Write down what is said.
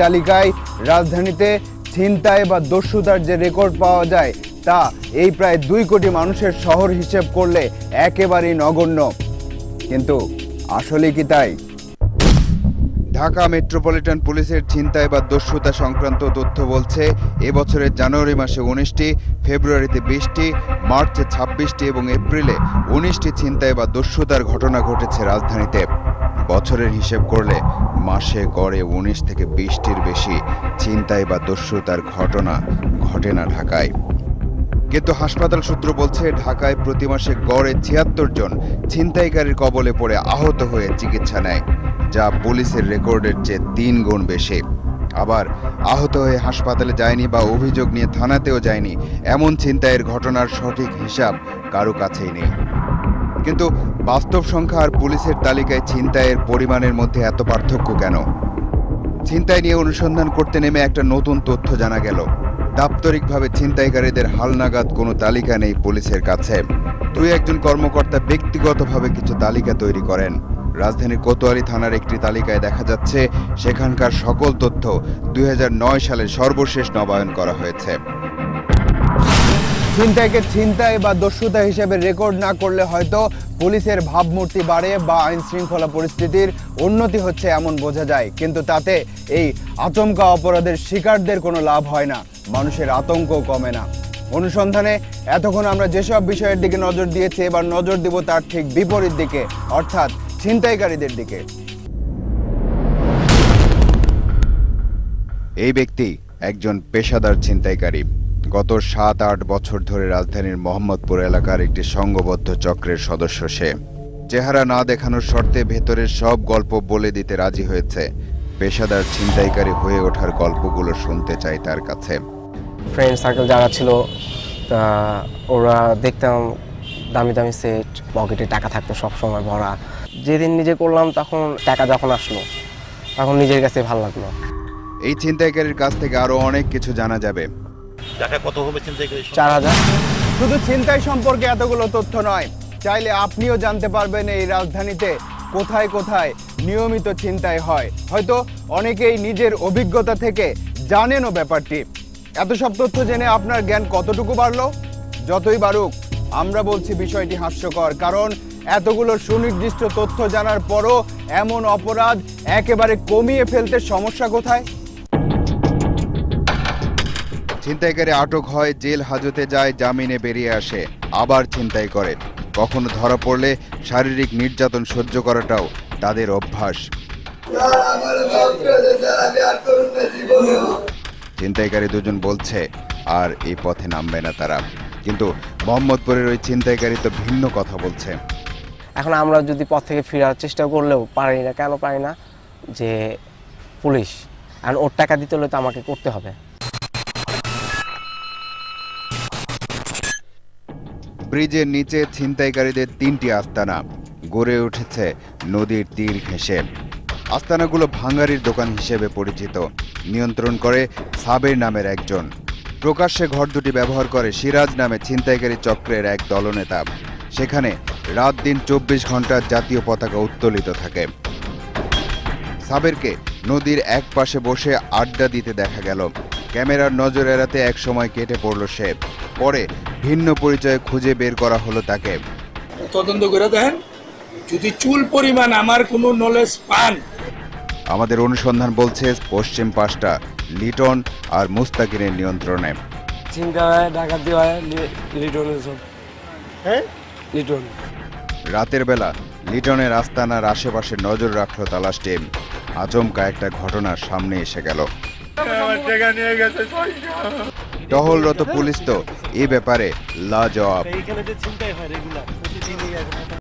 তালিকায় রাজধানীতে ছিনতাই বা দস্যুতার যে রেকর্ড পাওয়া যায়, তা এই প্রায় দুই কোটি মানুষের শহর হিসেব করলে একেবারেই নগণ্য। কিন্তু আসলে কি তাই? ঢাকা মেট্রোপলিটন পুলিশের ছিনতাই বা দস্যুতা সংক্রান্ত তথ্য বলছে, এবছরের জানুয়ারি মাসে উনিশটি, ফেব্রুয়ারিতে বিশটি, মার্চে ছাব্বিশটি এবং এপ্রিলে উনিশটি ছিনতাই বা দস্যুতার ঘটনা ঘটেছে রাজধানীতে। বছরের হিসেব করলে মাসে গড়ে উনিশ থেকে বিশটির বেশি ছিনতাই বা দস্যুতার ঘটনা ঘটে না ঢাকায়। কিন্তু হাসপাতাল সূত্র বলছে, ঢাকায় প্রতি মাসে গড়ে ছিয়াত্তর জন ছিনতাইকারীর কবলে পড়ে আহত হয়ে চিকিৎসা নেয়, যা পুলিশের রেকর্ডের চেয়ে তিন গুণ বেশি। আবার আহত হয়ে হাসপাতালে যায়নি বা অভিযোগ নিয়ে থানাতেও যায়নি, এমন ছিনতাইয়ের ঘটনার সঠিক হিসাব কারও কাছেই নেই। কিন্তু বাস্তব সংখ্যা আর পুলিশের তালিকায় ছিনতাইয়ের পরিমাণের মধ্যে এত পার্থক্য কেন? ছিনতাই নিয়ে অনুসন্ধান করতে নেমে একটা নতুন তথ্য জানা গেল। দাপ্তরিকভাবে ছিনতাইকারীদের হালনাগাদ কোনো তালিকা নেই পুলিশের কাছে। দুই একজন কর্মকর্তা ব্যক্তিগতভাবে কিছু তালিকা তৈরি করেন। রাজধানীর কোতোয়ালি থানার একটি তালিকায় দেখা যাচ্ছে, সেখানকার সকল তথ্য দুই হাজার নয় সালে সর্বশেষ নবায়ন করা হয়েছে। ছিনতাইকে ছিনতাই বা দস্যুতা হিসেবে রেকর্ড না করলে হয়তো পুলিশের ভাবমূর্তি বাড়ে বা আইন শৃঙ্খলা পরিস্থিতির উন্নতি হচ্ছে এমন বোঝা যায়। কিন্তু তাতে এই আচমকা অপরাধের শিকারদের কোনো লাভ হয় না। মানুষের আতঙ্ক কমে না। অনুসন্ধানে এতক্ষণ আমরা যেসব বিষয়ের দিকে নজর দিয়েছি, এবার নজর দিব তার ঠিক বিপরীত দিকে, অর্থাৎ ছিনতাইকারীদের দিকে। এই ব্যক্তি একজন পেশাদার ছিনতাইকারী। গত সাত আট বছর ধরে রাজধানীর মোহাম্মদপুর এলাকার একটি সংঘবদ্ধ চক্রের সদস্য সে। চেহারা না দেখানোর শর্তে ভেতরের সব গল্প বলে দিতে রাজি হয়েছে। পেশাদার ছিনতাইকারী হয়ে ওঠার গল্পগুলো শুনতে চাই তার কাছে। ফ্রেন্ড সার্কেল যারা ছিল তা ওরা দেখতাম দামি দামি সেট পকেটে টাকা থাকতো সবসময় ভরা। যেদিন নিজে করলাম তখন টাকা যখন আসলো তখন নিজের কাছে ভালো লাগল। এই ছিনতাইকারীর কাছ থেকে আরও অনেক কিছু জানা যাবে। টাকা কত হবে চিন্তা করে চার হাজার। শুধু ছিনতাই সম্পর্কে এতগুলো তথ্য নয়, চাইলে আপনিও জানতে পারবেন এই রাজধানীতে কোথায় কোথায় নিয়মিত হয়। হয়তো অনেকেই নিজের অভিজ্ঞতা থেকে জানেনও ব্যাপারটি। এত সব তথ্য জেনে আপনার জ্ঞান কতটুকু বাড়লো? যতই বাড়ুক, আমরা বলছি বিষয়টি হাস্যকর, কারণ এতগুলো সুনির্দিষ্ট তথ্য জানার পরও এমন অপরাধ একেবারে কমিয়ে ফেলতে সমস্যা কোথায়? ছিনতাইকারী আটক হয়, জেল হাজতে যায়, জামিনে বেরিয়ে আসে। আবার ছিনতাই করে। কখনো ধরা পড়লে শারীরিক নির্যাতন সহ্য করাটাও তাদের অভ্যাস। ছিনতাইকারী দুজন বলছে, আর এই পথে নামবে না তারা। কিন্তু মোহাম্মদপুরের ওই ছিনতাইকারী তো ভিন্ন কথা বলছে। এখন আমরা যদি পথ থেকে ফেরার চেষ্টা করলেও পারি না, কেন পারি না? যে পুলিশ আর ওর টাকা দিতে হলে তো আমাকে করতে হবে। ব্রিজের নিচে ছিনতাইকারীদের তিনটি আস্তানা। গড়ে উঠেছে নদীর তীর ঘেঁষে। আস্তানাগুলো ভাঙ্গারির দোকান হিসেবে পরিচিত। নিয়ন্ত্রণ করে সাবের নামের একজন। প্রকাশ্যে ঘর দুটি ব্যবহার করে সিরাজ নামে ছিনতাইকারী চক্রের এক দলনেতা। সেখানে রাত দিন চব্বিশ ঘণ্টা জাতীয় পতাকা উত্তোলিত থাকে। সাবেরকে নদীর এক পাশে বসে আড্ডা দিতে দেখা গেল। ক্যামেরার নজর এড়াতে এক সময় কেটে পড়ল সে। পরে ভিন্ন পরিচয়ে খুঁজে বের করা হলো তাকে। তদন্ত করে দেখেন যদি চুল পরিমাণ আমার কোনো নলেজ পান। আমাদের অনুসন্ধান বলছে পশ্চিম পাশটা লিটন আর মুস্তাকিনের নিয়ন্ত্রণে। চিন্তা হয় ডাকাতি হয় লিটনের সব হ্যাঁ? লিটন। রাতের বেলা লিটনের আস্তানার আশেপাশে নজর রাখল তালাশ টিম আচমকা একটা ঘটনা সামনে এসে গেল। টহলরত পুলিশ তো এ ব্যাপারে লা জবাব